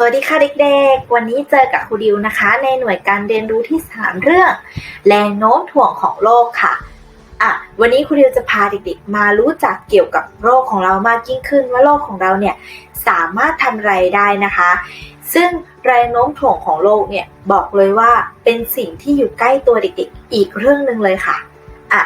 สวัสดีค่ะเด็กๆ วันนี้เจอกับครูดิวนะคะ ในหน่วยการเรียนรู้ที่ 3 เรื่อง แรงโน้มถ่วงของโลกค่ะอะ วันนี้ครูดิวจะพาเด็กๆ มารู้จักเกี่ยวกับโลกของเรามากยิ่งขึ้น ว่าโลกของเราเนี่ยสามารถทำไรได้นะคะ ซึ่งแรงโน้มถ่วงของโลกเนี่ยบอกเลยว่าเป็นสิ่งที่อยู่ใกล้ตัวเด็กๆ อีกเรื่องหนึ่งเลยค่ะอะ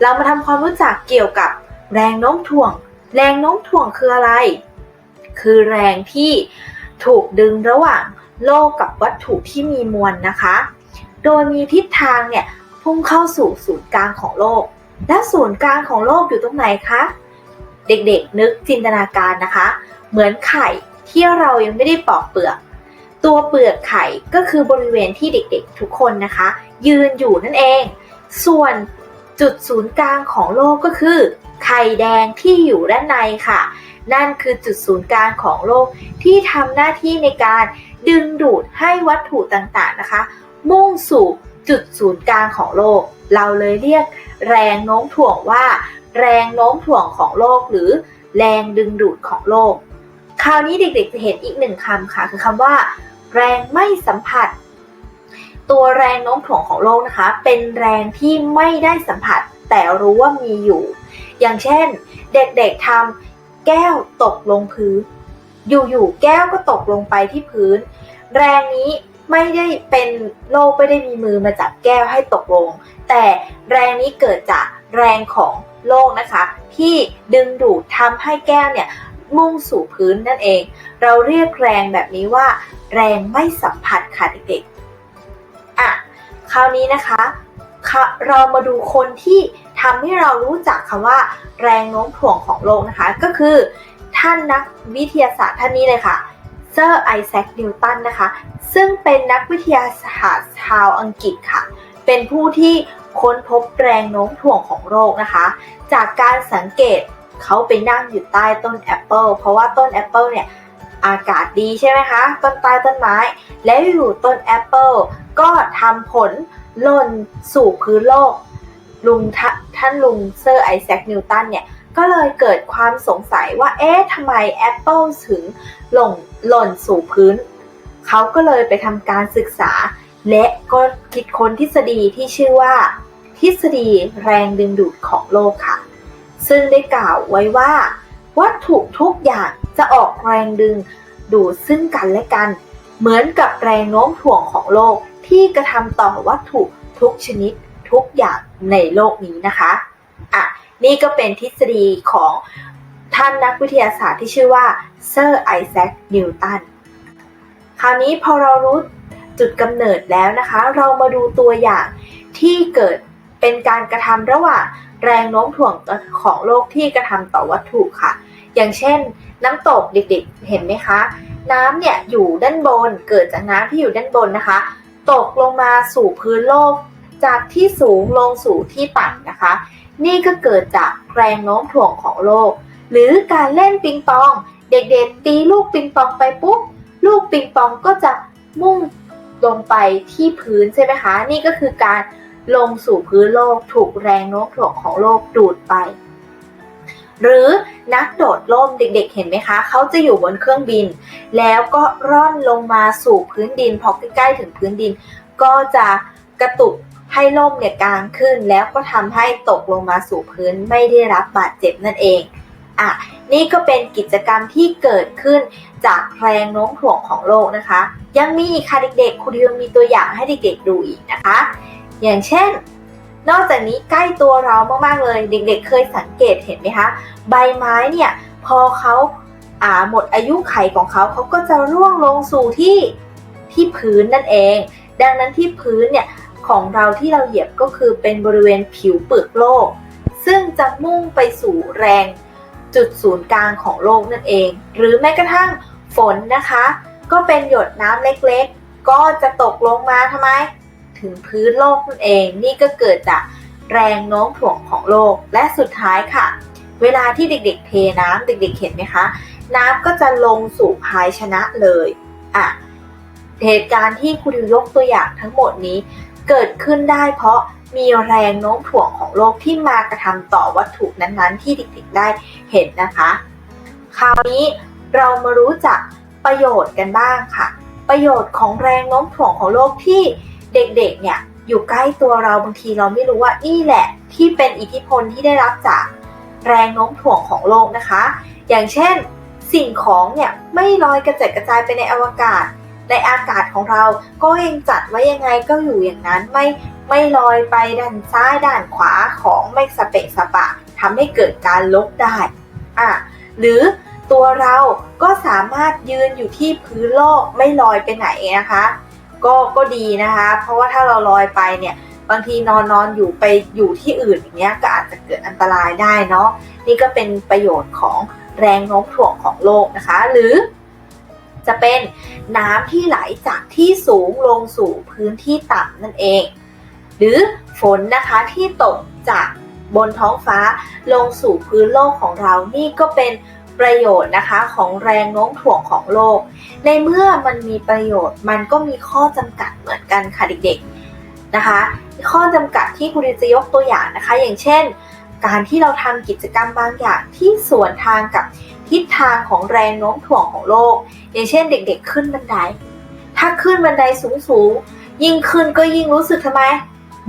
เรามาทำความรู้จักเกี่ยวกับแรงโน้มถ่วง แรงโน้มถ่วงคืออะไร คือแรงที่ ถูกดึงระหว่างโลกกับวัตถุที่มีมวลนะคะ โดยมีทิศทางเนี่ยพุ่งเข้าสู่ศูนย์กลางของโลก และศูนย์กลางของโลกอยู่ตรงไหนคะ เด็กๆนึกจินตนาการนะคะ เหมือนไข่ที่เรายังไม่ได้ปอกเปลือก ตัวเปลือกไข่ก็คือบริเวณที่เด็กๆทุกคนนะคะ ยืนอยู่นั่นเอง ส่วนจุดศูนย์กลางของโลกก็คือ แดงที่อยู่ด้านในค่ะ นั่นคือจุดศูนย์กลางของโลกที่ทำหน้าที่ในการดึงดูดให้วัตถุต่างๆนะคะ มุ่งสู่จุดศูนย์กลางของโลก เราเลยเรียกแรงโน้มถ่วงว่า แรงโน้มถ่วงของโลกหรือแรงดึงดูดของโลก คราวนี้เด็กๆจะเห็นอีกหนึ่งคำค่ะ คือคำว่า แรงไม่สัมผัส ตัวแรงโน้มถ่วงของโลกนะคะ เป็นแรงที่ไม่ได้สัมผัส แต่รู้ว่ามีอยู่ อย่างเช่น เด็กๆทำแก้วตกลงพื้น อยู่ๆแก้วก็ตกลงไปที่พื้น แรงนี้ไม่ได้เป็นโลกไม่ได้มีมือมาจับแก้วให้ตกลง แต่แรงนี้เกิดจากแรงของโลกนะคะ ที่ดึงดูดทำให้แก้วเนี่ยมุ่งสู่พื้นนั่นเอง เราเรียกแรงแบบนี้ว่า แรงไม่สัมผัสค่ะเด็กๆอะคราวนี้นะคะค่ะ เรามาดูคนที่ทำให้เรารู้จักคำว่า แรงโน้มถ่วงของโลกนะคะ ก็คือท่านนักวิทยาศาสตร์ท่านนี้เลยค่ะเซอร์ไอแซคนิวตันนะคะ ซึ่งเป็นนักวิทยาศาสตร์ชาวอังกฤษค่ะ เป็นผู้ที่ค้นพบแรงโน้มถ่วงของโลกนะคะ จากการสังเกตเขาไปนั่งอยู่ใต้ต้นแอปเปิลเพราะว่าต้นแอปเปิลเนี่ยอากาศดีใช่ไหมคะ ต้นใต้ต้นไม้ แล้วอยู่ต้นแอปเปิลก็ทำผล ล่นสู่พื้นโลก ลุงทท่านลุงเซอร์ไอแซคนิวตันเนี่ย ก็เลยเกิดความสงสัยว่า เอ๊ะทำไมแอปเปิลถึงหล่นหล่นสู่พื้น เขาก็เลยไปทำการศึกษา และก็คิดค้นทฤษฎีที่ชื่อว่า ทฤษฎีแรงดึงดูดของโลกค่ะ ซึ่งได้กล่าวไว้ว่า วัตถุทุกอย่างจะออกแรงดึงดูดซึ่งกันและกัน เหมือนกับแรงโน้มถ่วงของโลก ที่กระทำต่อวัตถุทุกชนิดทุกอย่างในโลกนี้นะคะอะนี่ก็เป็นทฤษฎีของท่านนักวิทยาศาสตร์ที่ชื่อว่าเซอร์ไอแซคนิวตันคราวนี้พอเรารู้จุดกำเนิดแล้วนะคะ เรามาดูตัวอย่างที่เกิดเป็นการกระทำระหว่างแรงโน้มถ่วงของโลกที่กระทำต่อวัตถุค่ะ อย่างเช่น น้ำตกเด็กๆเห็นไหมคะ น้ำเนี่ยอยู่ด้านบนเกิดจากน้ำที่อยู่ด้านบนนะคะ ตกลงมาสู่พื้นโลก จากที่สูงลงสู่ที่ต่ำนะคะ นี่ก็เกิดจากแรงโน้มถ่วงของโลก หรือการเล่นปิงปอง เด็กๆ ตีลูกปิงปองไปปุ๊บลูกปิงปองก็จะมุ่งลงไปที่พื้นใช่ไหมคะ นี่ก็คือการลงสู่พื้นโลกถูกแรงโน้มถ่วงของโลกดูดไป หรือนักโดดร่มเด็กๆ เห็นไหมคะ เขาจะอยู่บนเครื่องบิน แล้วก็ร่อนลงมาสู่พื้นดิน พอใกล้ๆถึงพื้นดิน ก็จะกระตุกให้ล่มเนี่ยกางขึ้น แล้วก็ทำให้ตกลงมาสู่พื้นไม่ได้รับบาดเจ็บนั่นเองอะนี่ก็เป็นกิจกรรมที่เกิดขึ้นจากแรงโน้มถ่วงของโลกนะคะ ยังมีอีกค่ะเด็กๆคุณดิวมีตัวอย่างให้เด็กๆดูอีกนะคะ อย่างเช่น นอกจากนี้ใกล้ตัวเรามากๆเลย เด็กๆ เคยสังเกตเห็นไหมคะ ใบไม้เนี่ยพอเขาอ่าหมดอายุไขของเขาเขาก็จะร่วงลงสู่ที่ที่พื้นนั่นเอง ดังนั้นที่พื้นเนี่ยของเราที่เราเหยียบก็คือเป็นบริเวณผิวเปลือกโลก ซึ่งจะมุ่งไปสู่แรงจุดศูนย์กลางของโลกนั่นเอง หรือแม้กระทั่งฝนนะคะ ก็เป็นหยดน้ำเล็กๆ ก็จะตกลงมาทำไม ถึงพื้นโลกนั่นเอง นี่ก็เกิดจากแรงโน้มถ่วงของโลก และสุดท้ายค่ะ เวลาที่เด็กๆเทน้ำเด็กๆเห็นไหมคะ น้ำก็จะลงสู่ภายชนะเลยอะเหตุการณ์ที่ครูดิวยกตัวอย่างทั้งหมดนี้ เกิดขึ้นได้เพราะมีแรงโน้มถ่วงของโลกที่มากระทำต่อวัตถุนั้นๆ ที่เด็กๆได้เห็นนะคะ คราวนี้เรามารู้จักประโยชน์กันบ้างค่ะ ประโยชน์ของแรงโน้มถ่วงของโลกที่ เด็กๆ เนี่ยอยู่ใกล้ตัวเราบางทีเราไม่รู้ว่านี่แหละ ที่เป็นอิทธิพลที่ได้รับจากแรงโน้มถ่วงของโลกนะคะ อย่างเช่น สิ่งของเนี่ยไม่ลอยกระจัดกระจายไปในอวกาศ ในอากาศของเราก็ยังจัดไว้ยังไงก็อยู่อย่างนั้นไม่ไม่ลอยไปด้านซ้ายด้านขวาของไม่สเปะสปะทำให้เกิดการลบได้อะหรือตัวเราก็สามารถยืนอยู่ที่พื้นโลกไม่ลอยไปไหนนะคะ ก็ก็ดีนะคะ เพราะว่าถ้าเราลอยไปเนี่ยบางทีนอนนอนอยู่ไปอยู่ที่อื่นอย่างเงี้ยก็อาจจะเกิดอันตรายได้เนาะนี่ก็เป็นประโยชน์ของแรงโน้มถ่วงของโลกนะคะ หรือจะเป็นน้ำที่ไหลจากที่สูงลงสู่พื้นที่ต่ำนั่นเอง หรือฝนนะคะที่ตกจากบนท้องฟ้าลงสู่พื้นโลกของเรานี่ก็เป็น ประโยชน์นะคะของแรงโน้มถ่วงของโลก ในเมื่อมันมีประโยชน์มันก็มีข้อจำกัดเหมือนกันค่ะเด็กๆนะคะ ข้อจำกัดที่ครูดิจะยกตัวอย่างนะคะ อย่างเช่น การที่เราทำกิจกรรมบางอย่างที่สวนทางกับทิศทางของแรงโน้มถ่วงของโลก อย่างเช่นเด็ก ๆ ขึ้นบันได ถ้าขึ้นบันไดสูงๆยิ่งขึ้นก็ยิ่งรู้สึกทำไม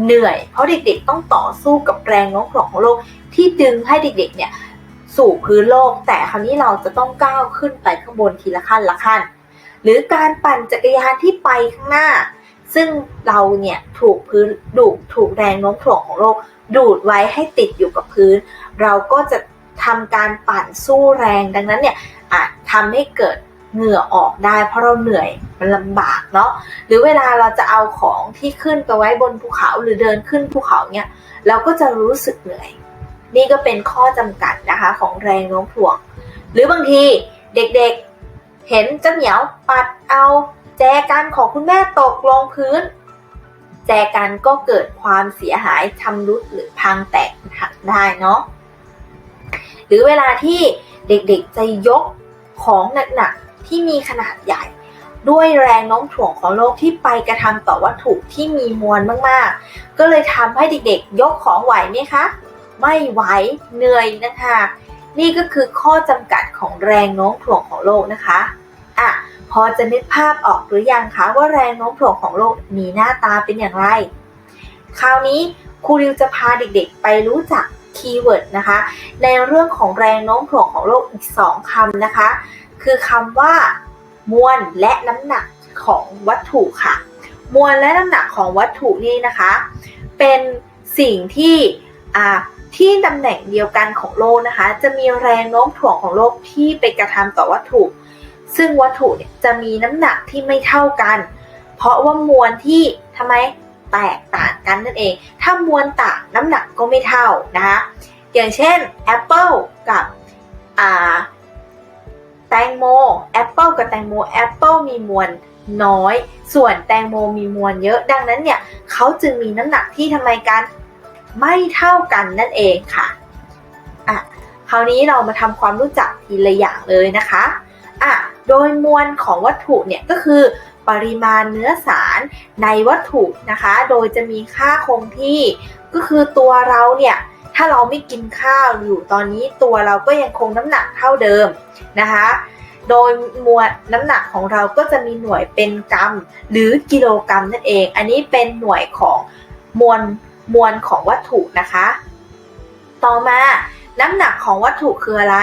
เหนื่อย เพราะเด็กๆ ต้องต่อสู้กับแรงโน้มถ่วงของโลกที่ดึงให้เด็กๆเนี่ย สู่พื้นโลก แต่คราวนี้เราจะต้องก้าวขึ้นไปข้างบนทีละขั้นละขั้น หรือการปั่นจักรยานที่ไปข้างหน้า ซึ่งเราเนี่ยถูกพื้นดูดถูกแรงโน้มถ่วงของโลก ดูดไว้ให้ติดอยู่กับพื้น เราก็จะทำการปั่นสู้แรงดังนั้นเนี่ยอาจทำให้เกิดเหงื่อออกได้ เพราะเราเหนื่อยมันลำบากเนาะหรือเวลาเราจะเอาของที่ขึ้นไปไว้บนภูเขาหรือเดินขึ้นภูเขาเนี่ยเราก็จะรู้สึกเหนื่อย นี่ก็เป็นข้อจำกัดนะคะของแรงโน้มถ่วง หรือบางทีเด็กๆ เห็นเจ้าเหมียวปัดเอาแจกันของคุณแม่ตกลงพื้น แจกันก็เกิดความเสียหายชำรุดหรือพังแตกหักได้เนาะหรือเวลาที่เด็กๆจะยกของหนักๆที่มีขนาดใหญ่ ด้วยแรงโน้มถ่วงของโลกที่ไปกระทำต่อวัตถุที่มีมวลมากๆ ก็เลยทำให้เด็กๆ ยกของไหวไหมคะ ไม่ไหวเหนื่อยนะคะ นี่ก็คือข้อจำกัดของแรงโน้มถ่วงของโลกนะคะอะพอจะนึกภาพออกหรือยังคะว่าแรงโน้มถ่วงของโลกมีหน้าตาเป็นอย่างไร คราวนี้ครูริวจะพาเด็กๆ ไปรู้จักคีย์เวิร์ดนะคะ ในเรื่องของแรงโน้มถ่วงของโลกอีก 2คำนะคะ คือคำว่ามวลและน้ำหนักของวัตถุค่ะ มวลและน้ำหนักของวัตถุนี่นะคะ เป็นสิ่งที่อ่า ที่ตำแหน่งเดียวกันของโลกนะคะ จะมีแรงโน้มถ่วงของโลกที่ไปกระทำต่อวัตถุ ซึ่งวัตถุเนี่ยจะมีน้ำหนักที่ไม่เท่ากัน เพราะว่ามวลที่ทำไมแตกต่างกันนั่นเอง ถ้ามวลต่างน้ำหนักก็ไม่เท่านะคะอย่างเช่นแอปเปิลกับอ่าแตงโมแอปเปิลกับแตงโมแอปเปิลมีมวลน้อย ส่วนแตงโมมีมวลเยอะ ดังนั้นเนี่ยเขาจึงมีน้ำหนักที่ทำไมกัน ไม่เท่ากันนั่นเองค่ะอะคราวนี้เรามาทำความรู้จักทีละอย่างเลยนะคะอะโดยมวลของวัตถุเนี่ยก็คือปริมาณเนื้อสารในวัตถุนะคะ โดยจะมีค่าคงที่ก็คือตัวเราเนี่ยถ้าเราไม่กินข้าวอยู่ตอนนี้ตัวเราก็ยังคงน้ำหนักเท่าเดิมนะคะ โดยมวลน้ำหนักของเราก็จะมีหน่วยเป็นกรัมหรือกิโลกรัมนั่นเอง อันนี้เป็นหน่วยของมวล มวลของวัตถุนะคะ ต่อมาน้ำหนักของวัตถุคืออะไร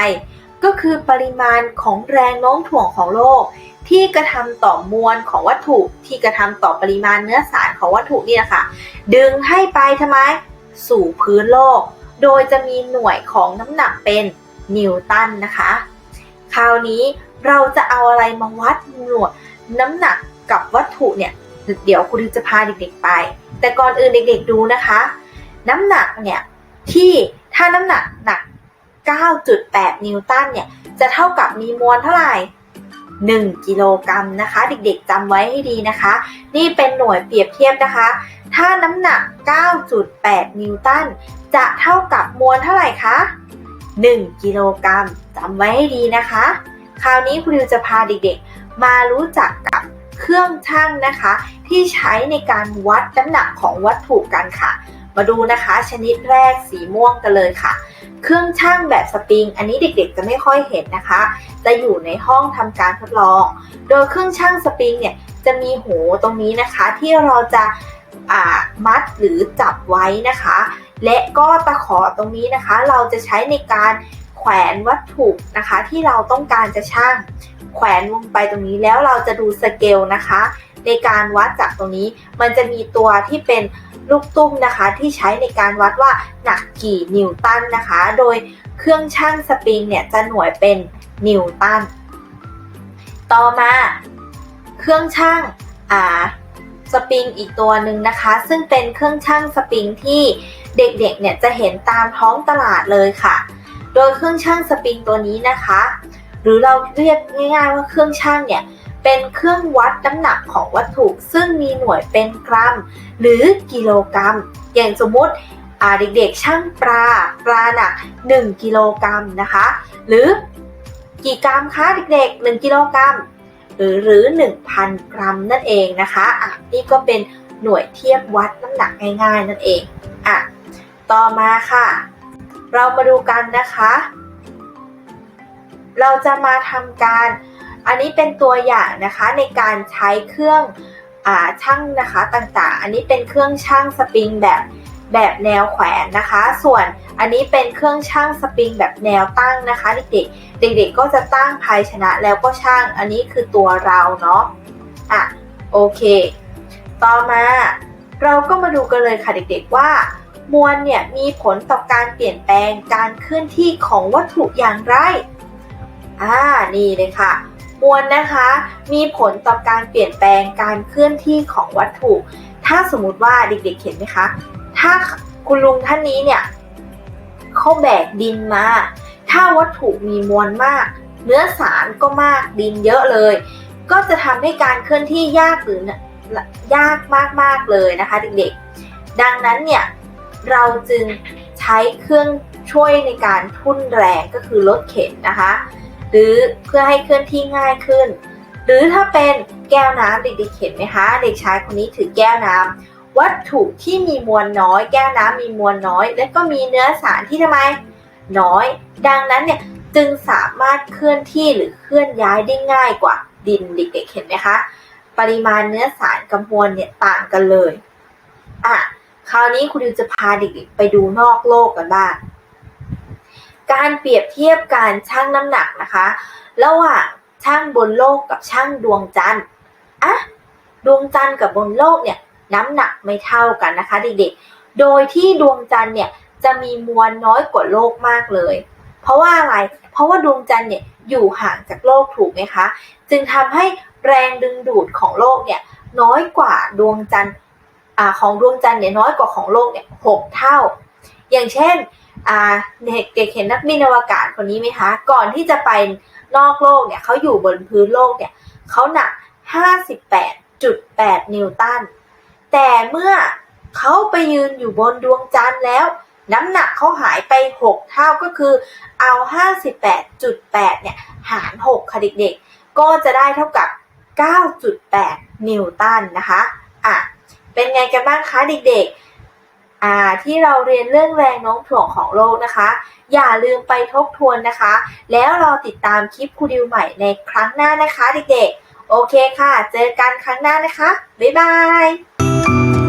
ก็คือปริมาณของแรงโน้มถ่วงของโลก ที่กระทำต่อมวลของวัตถุ ที่กระทำต่อปริมาณเนื้อสารของวัตถุนี่แหละคะ ดึงให้ไปทำไมสู่พื้นโลก โดยจะมีหน่วยของน้ำหนักเป็นนิวตันนะคะ คราวนี้เราจะเอาอะไรมาวัดหน่วยน้ำหนักกับวัตถุเนี่ย เดี๋ยวครูดิวจะพาเด็กๆไป แต่ก่อนอื่นเด็กๆดูนะคะ น้ำหนักเนี่ยที่ถ้าน้ำหนักหนัก 9.8 นิวตันเนี่ยจะเท่ากับมีมวลเท่าไหร่ 1 กิโลกรัมนะคะ เด็กๆจำไว้ให้ดีนะคะ นี่เป็นหน่วยเปรียบเทียบนะคะ ถ้าน้ำหนัก 9.8 นิวตันจะเท่ากับมวลเท่าไหร่คะ1 กิโลกรัมจำไว้ให้ดีนะคะ คราวนี้ครูดิวจะพาเด็กๆ มารู้จักกับ เครื่องชั่งนะคะ ที่ใช้ในการวัดน้ำหนักของวัตถุกันค่ะ มาดูนะคะชนิดแรกสีม่วงกันเลยค่ะ เครื่องช่างแบบสปริง อันนี้เด็กๆ จะไม่ค่อยเห็นนะคะ จะอยู่ในห้องทำการทดลอง โดยเครื่องช่างสปริงเนี่ยจะมีหูตรงนี้นะคะ ที่เราจะามัดหรือจับไว้นะคะ และก็ตะขอตรงนี้นะคะ เราจะใช้ในการ แขวนวัตถุนะคะที่เราต้องการจะช่างแขวนลงไปตรงนี้แล้วเราจะดูสเกลนะคะ ในการวัดจากตรงนี้ มันจะมีตัวที่เป็นลูกตุ้มนะคะ ที่ใช้ในการวัดว่าหนักกี่นิวตันนะคะ โดยเครื่องช่างสปริงเนี่ยจะหน่วยเป็นนิวตันต่อมาเครื่องช่างอ่าสปริงอีกตัวหนึ่งนะคะ ซึ่งเป็นเครื่องช่างสปริงที่เด็กๆเนี่ยจะเห็นตามท้องตลาดเลยค่ะ โดยเครื่องช่างสปริงตัวนี้นะคะ หรือเราเรียกง่ายๆว่าเครื่องช่างเนี่ยเป็นเครื่องวัดน้ำหนักของวัตถุ ซึ่งมีหน่วยเป็นกรัม หรือกิโลกรัม อย่างสมมติอาเด็กๆช่างปลาปลาหนัก 1 กิโลกรัมนะคะ หรือกี่กรัมคะเด็กๆ 1 กิโลกรัม หรือหรือ 1,000 กรัมนั่นเองนะคะอะนี่ก็เป็นหน่วยเทียบวัดน้ำหนักง่ายๆนั่นเองอะต่อมาค่ะ เรามาดูกันนะคะ เราจะมาทำการ อันนี้เป็นตัวอย่างนะคะในการใช้เครื่องอ่าช่างนะคะต่างๆ อันนี้เป็นเครื่องช่างสปริงแบบแบบแนวแขวนนะคะ ส่วนอันนี้เป็นเครื่องช่างสปริงแบบแนวตั้งนะคะเด็กๆเด็กๆก็จะตั้งภายชนะแล้วก็ช่าง อันนี้คือตัวเราเนาะอะโอเค ต่อมาเราก็มาดูกันเลยค่ะเด็กๆว่า มวลเนี่ยมีผลต่อการเปลี่ยนแปลงการเคลื่อนที่ของวัตถุอย่างไร อ่า นี่เลยค่ะ มวลนะคะ มีผลต่อการเปลี่ยนแปลงการเคลื่อนที่ของวัตถุ ถ้าสมมุติว่าเด็กๆเห็นไหมคะ ถ้าคุณลุงท่านนี้เนี่ยเขาแบกดินมา ถ้าวัตถุมีมวลมาก เนื้อสารก็มากดินเยอะเลย ก็จะทำให้การเคลื่อนที่ยากหรือยากมากๆเลยนะคะเด็กๆ ดังนั้นเนี่ย เราจึงใช้เครื่องช่วยในการทุ่นแรงก็คือรถเข็นนะคะ หรือเพื่อให้เคลื่อนที่ง่ายขึ้น หรือถ้าเป็นแก้วน้ำเด็กๆเห็นไหมคะเด็กชายคนนี้ถือแก้วน้ำวัตถุที่มีมวลน้อย แก้วน้ำมีมวลน้อย และก็มีเนื้อสารที่ทำไมน้อย ดังนั้นเนี่ยจึงสามารถเคลื่อนที่หรือเคลื่อนย้ายได้ง่ายกว่าดินเด็กๆเห็นไหมคะ ปริมาณเนื้อสารกับมวลเนี่ยต่างกันเลยอะ คราวนี้คุณดิวจะพาเด็กๆไปดูนอกโลกกันบ้าง การเปรียบเทียบการชั่งน้ำหนักนะคะ ระหว่างช่างบนโลกกับช่างดวงจันทร์อะดวงจันทร์กับบนโลกเนี่ยน้ำหนักไม่เท่ากันนะคะเด็กๆ โดยที่ดวงจันทร์เนี่ยจะมีมวลน้อยกว่าโลกมากเลย เพราะว่าอะไร เพราะว่าดวงจันทร์เนี่ยอยู่ห่างจากโลกถูกไหมคะ จึงทำให้แรงดึงดูดของโลกเนี่ยน้อยกว่าดวงจันทร์ อของดวงจันทร์เนี่ยน้อยกว่าของโลกเนี่ยหกเท่า อย่างเช่นเด็กเด็กเห็นนักบินอวกาศคนนี้ไหมคะ ก่อนที่จะไปนอกโลกเนี่ยเขาอยู่บนพื้นโลกเนี่ยเขาหนัก 58.8 นิวตัน แต่เมื่อเขาไปยืนอยู่บนดวงจันทร์แล้ว น้ำหนักเขาหายไป 6 เท่าก็คือเอา 58.8 เนี่ยหาร 6 ค่ะเด็กๆ ก็จะได้เท่ากับ 9.8 นิวตันนะคะ อะ เป็นไงกันบ้างคะเด็กๆอ่าที่เราเรียนเรื่องแรงโน้มถ่วงของโลกนะคะ อย่าลืมไปทบทวนนะคะ แล้วรอติดตามคลิปครูดิวใหม่ในครั้งหน้านะคะเด็กๆ โอเคค่ะ เจอกันครั้งหน้านะคะ บ๊ายบาย